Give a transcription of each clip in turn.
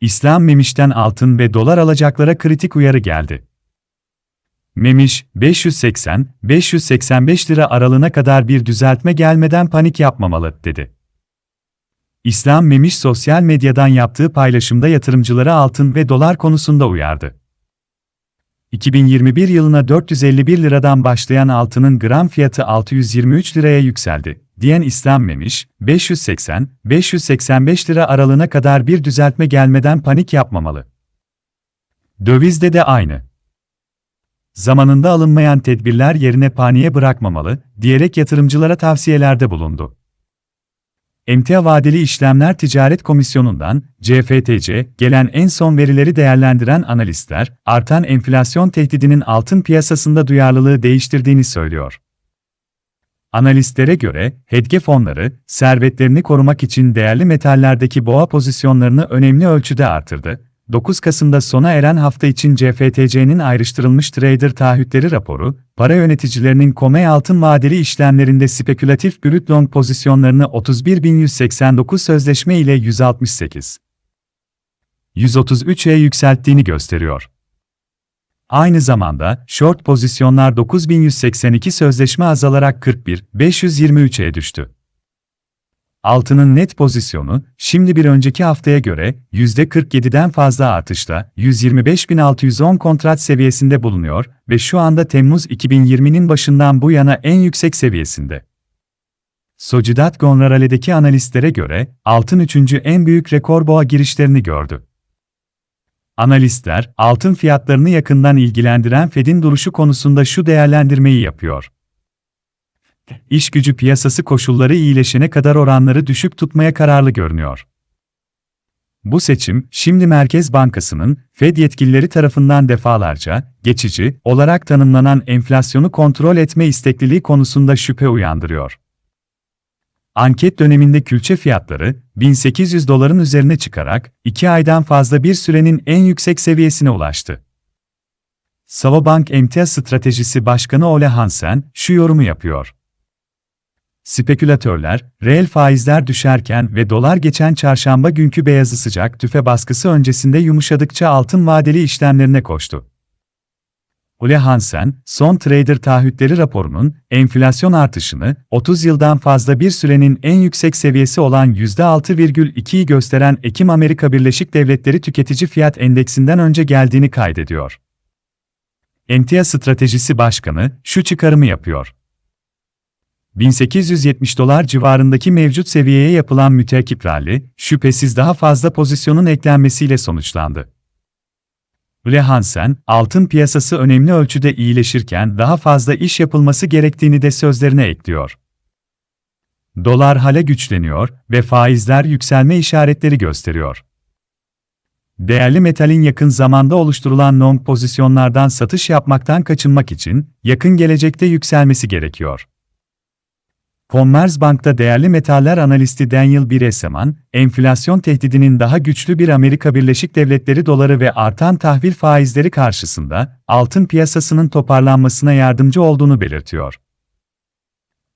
İslam Memiş'ten altın ve dolar alacaklara kritik uyarı geldi. Memiş, 580-585 lira aralığına kadar bir düzeltme gelmeden panik yapmamalı, dedi. İslam Memiş sosyal medyadan yaptığı paylaşımda yatırımcılara altın ve dolar konusunda uyardı. 2021 yılına 451 liradan başlayan altının gram fiyatı 623 liraya yükseldi, diyen İslam Memiş, 580-585 lira aralığına kadar bir düzeltme gelmeden panik yapmamalı. Dövizde de aynı. Zamanında alınmayan tedbirler yerine paniğe bırakmamalı, diyerek yatırımcılara tavsiyelerde bulundu. Emtia Vadeli İşlemler Ticaret Komisyonu'ndan, CFTC, gelen en son verileri değerlendiren analistler, artan enflasyon tehdidinin altın piyasasında duyarlılığı değiştirdiğini söylüyor. Analistlere göre, hedge fonları, servetlerini korumak için değerli metallerdeki boğa pozisyonlarını önemli ölçüde artırdı. 9 Kasım'da sona eren hafta için CFTC'nin ayrıştırılmış trader taahhütleri raporu, para yöneticilerinin Komey altın vadeli işlemlerinde spekülatif brüt long pozisyonlarını 31.189 sözleşme ile 168 133'e yükselttiğini gösteriyor. Aynı zamanda, short pozisyonlar 9182 sözleşme azalarak 41.523'e düştü. Altının net pozisyonu, şimdi bir önceki haftaya göre %47'den fazla artışla 125.610 kontrat seviyesinde bulunuyor ve şu anda Temmuz 2020'nin başından bu yana en yüksek seviyesinde. Sociedad Gonrales'deki analistlere göre altın üçüncü en büyük rekor boğa girişlerini gördü. Analistler, altın fiyatlarını yakından ilgilendiren Fed'in duruşu konusunda şu değerlendirmeyi yapıyor. İş gücü piyasası koşulları iyileşene kadar oranları düşük tutmaya kararlı görünüyor. Bu seçim, şimdi Merkez Bankası'nın, Fed yetkilileri tarafından defalarca, geçici olarak tanımlanan enflasyonu kontrol etme istekliliği konusunda şüphe uyandırıyor. Anket döneminde külçe fiyatları, 1800 doların üzerine çıkarak, 2 aydan fazla bir sürenin en yüksek seviyesine ulaştı. Savobank Emtia Stratejisi Başkanı Ole Hansen, şu yorumu yapıyor. Spekülatörler, reel faizler düşerken ve dolar geçen çarşamba günkü beyazı sıcak tüfe baskısı öncesinde yumuşadıkça altın vadeli işlemlerine koştu. Ole Hansen, son trader taahhütleri raporunun, enflasyon artışını, 30 yıldan fazla bir sürenin en yüksek seviyesi olan %6,2'yi gösteren Ekim Amerika Birleşik Devletleri Tüketici Fiyat Endeksinden önce geldiğini kaydediyor. Entia Stratejisi Başkanı, şu çıkarımı yapıyor. 1870 dolar civarındaki mevcut seviyeye yapılan müteakip rally, şüphesiz daha fazla pozisyonun eklenmesiyle sonuçlandı. Le Hansen, altın piyasası önemli ölçüde iyileşirken daha fazla iş yapılması gerektiğini de sözlerine ekliyor. Dolar hala güçleniyor ve faizler yükselme işaretleri gösteriyor. Değerli metalin yakın zamanda oluşturulan long pozisyonlardan satış yapmaktan kaçınmak için yakın gelecekte yükselmesi gerekiyor. Commerzbank'ta değerli metaller analisti Daniel Bireseman, enflasyon tehdidinin daha güçlü bir Amerika Birleşik Devletleri doları ve artan tahvil faizleri karşısında altın piyasasının toparlanmasına yardımcı olduğunu belirtiyor.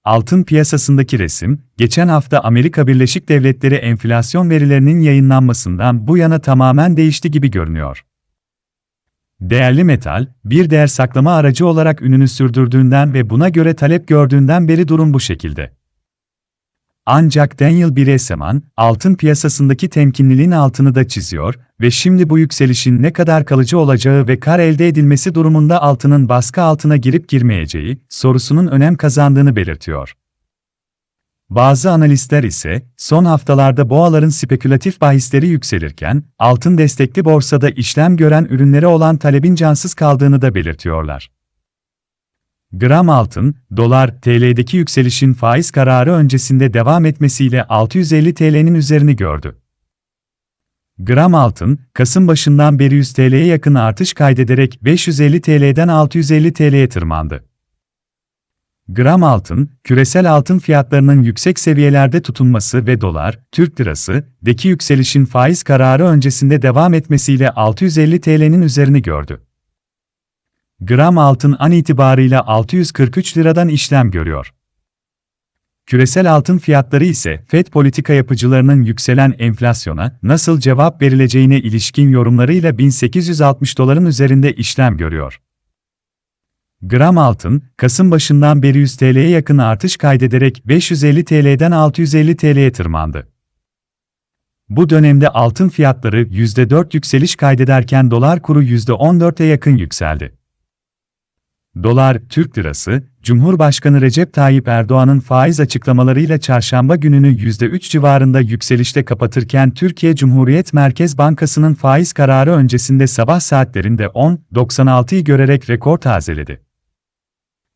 Altın piyasasındaki resim, geçen hafta Amerika Birleşik Devletleri enflasyon verilerinin yayınlanmasından bu yana tamamen değişti gibi görünüyor. Değerli metal, bir değer saklama aracı olarak ününü sürdürdüğünden ve buna göre talep gördüğünden beri durum bu şekilde. Ancak Daniel Bireseman, altın piyasasındaki temkinliliğin altını da çiziyor ve şimdi bu yükselişin ne kadar kalıcı olacağı ve kar elde edilmesi durumunda altının baskı altına girip girmeyeceği sorusunun önem kazandığını belirtiyor. Bazı analistler ise, son haftalarda boğaların spekülatif bahisleri yükselirken, altın destekli borsada işlem gören ürünlere olan talebin cansız kaldığını da belirtiyorlar. Gram altın, dolar, TL'deki yükselişin faiz kararı öncesinde devam etmesiyle 650 TL'nin üzerini gördü. Gram altın, Kasım başından beri 100 TL'ye yakın artış kaydederek 550 TL'den 650 TL'ye tırmandı. Gram altın, küresel altın fiyatlarının yüksek seviyelerde tutunması ve dolar, Türk lirası, deki yükselişin faiz kararı öncesinde devam etmesiyle 650 TL'nin üzerini gördü. Gram altın an itibarıyla 643 liradan işlem görüyor. Küresel altın fiyatları ise FED politika yapıcılarının yükselen enflasyona nasıl cevap verileceğine ilişkin yorumlarıyla 1860 doların üzerinde işlem görüyor. Gram altın, Kasım başından beri 100 TL'ye yakın artış kaydederek 550 TL'den 650 TL'ye tırmandı. Bu dönemde altın fiyatları %4 yükseliş kaydederken dolar kuru %14'e yakın yükseldi. Dolar, Türk lirası, Cumhurbaşkanı Recep Tayyip Erdoğan'ın faiz açıklamalarıyla çarşamba gününü %3 civarında yükselişte kapatırken Türkiye Cumhuriyet Merkez Bankası'nın faiz kararı öncesinde sabah saatlerinde 10.96'yı görerek rekor tazeledi.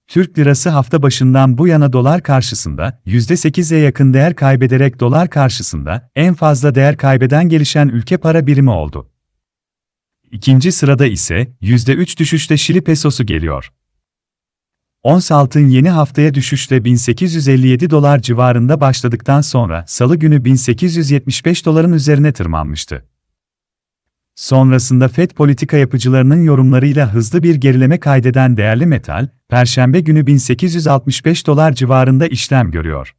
Türk lirası hafta başından bu yana dolar karşısında %8'e yakın değer kaybederek dolar karşısında en fazla değer kaybeden gelişen ülke para birimi oldu. İkinci sırada ise %3 düşüşte Şili pesosu geliyor. Ons altın yeni haftaya düşüşle 1857 dolar civarında başladıktan sonra salı günü 1875 doların üzerine tırmanmıştı. Sonrasında FED politika yapıcılarının yorumlarıyla hızlı bir gerileme kaydeden değerli metal, Perşembe günü 1865 dolar civarında işlem görüyor.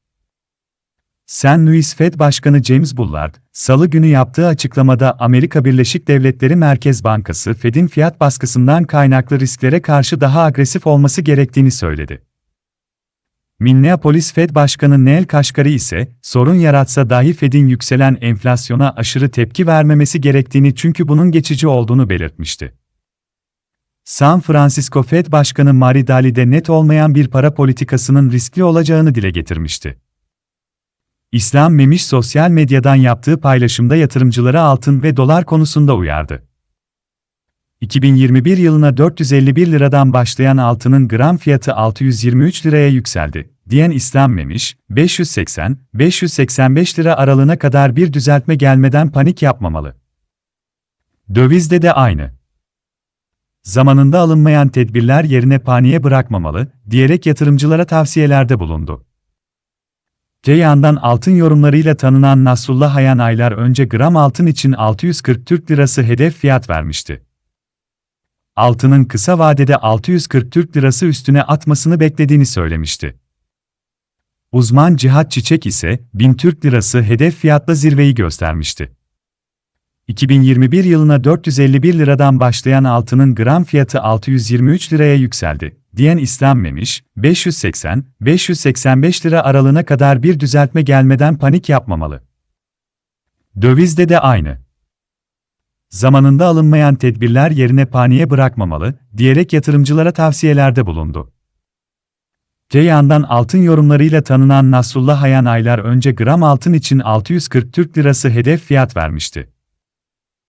St. Louis Fed Başkanı James Bullard, Salı günü yaptığı açıklamada Amerika Birleşik Devletleri Merkez Bankası Fed'in fiyat baskısından kaynaklı risklere karşı daha agresif olması gerektiğini söyledi. Minneapolis Fed Başkanı Neil Kashkari ise, sorun yaratsa dahi Fed'in yükselen enflasyona aşırı tepki vermemesi gerektiğini çünkü bunun geçici olduğunu belirtmişti. San Francisco Fed Başkanı Mary Daly de net olmayan bir para politikasının riskli olacağını dile getirmişti. İslam Memiş sosyal medyadan yaptığı paylaşımda yatırımcıları altın ve dolar konusunda uyardı. 2021 yılına 451 liradan başlayan altının gram fiyatı 623 liraya yükseldi, diyen İslam Memiş, 580-585 lira aralığına kadar bir düzeltme gelmeden panik yapmamalı. Dövizde de aynı. Zamanında alınmayan tedbirler yerine paniğe bırakmamalı, diyerek yatırımcılara tavsiyelerde bulundu. Te altın yorumlarıyla tanınan Nasrullah Hayan aylar önce gram altın için 640 Türk Lirası hedef fiyat vermişti. Altının kısa vadede 640 Türk Lirası üstüne atmasını beklediğini söylemişti. Uzman Cihat Çiçek ise 1000 Türk Lirası hedef fiyatla zirveyi göstermişti. 2021 yılına 451 liradan başlayan altının gram fiyatı 623 liraya yükseldi diyen İslam Memiş, 580-585 lira aralığına kadar bir düzeltme gelmeden panik yapmamalı. Dövizde de aynı. Zamanında alınmayan tedbirler yerine paniğe bırakmamalı, diyerek yatırımcılara tavsiyelerde bulundu. Te yandan altın yorumlarıyla tanınan Nasrullah Hayan aylar önce gram altın için 640 Türk Lirası hedef fiyat vermişti.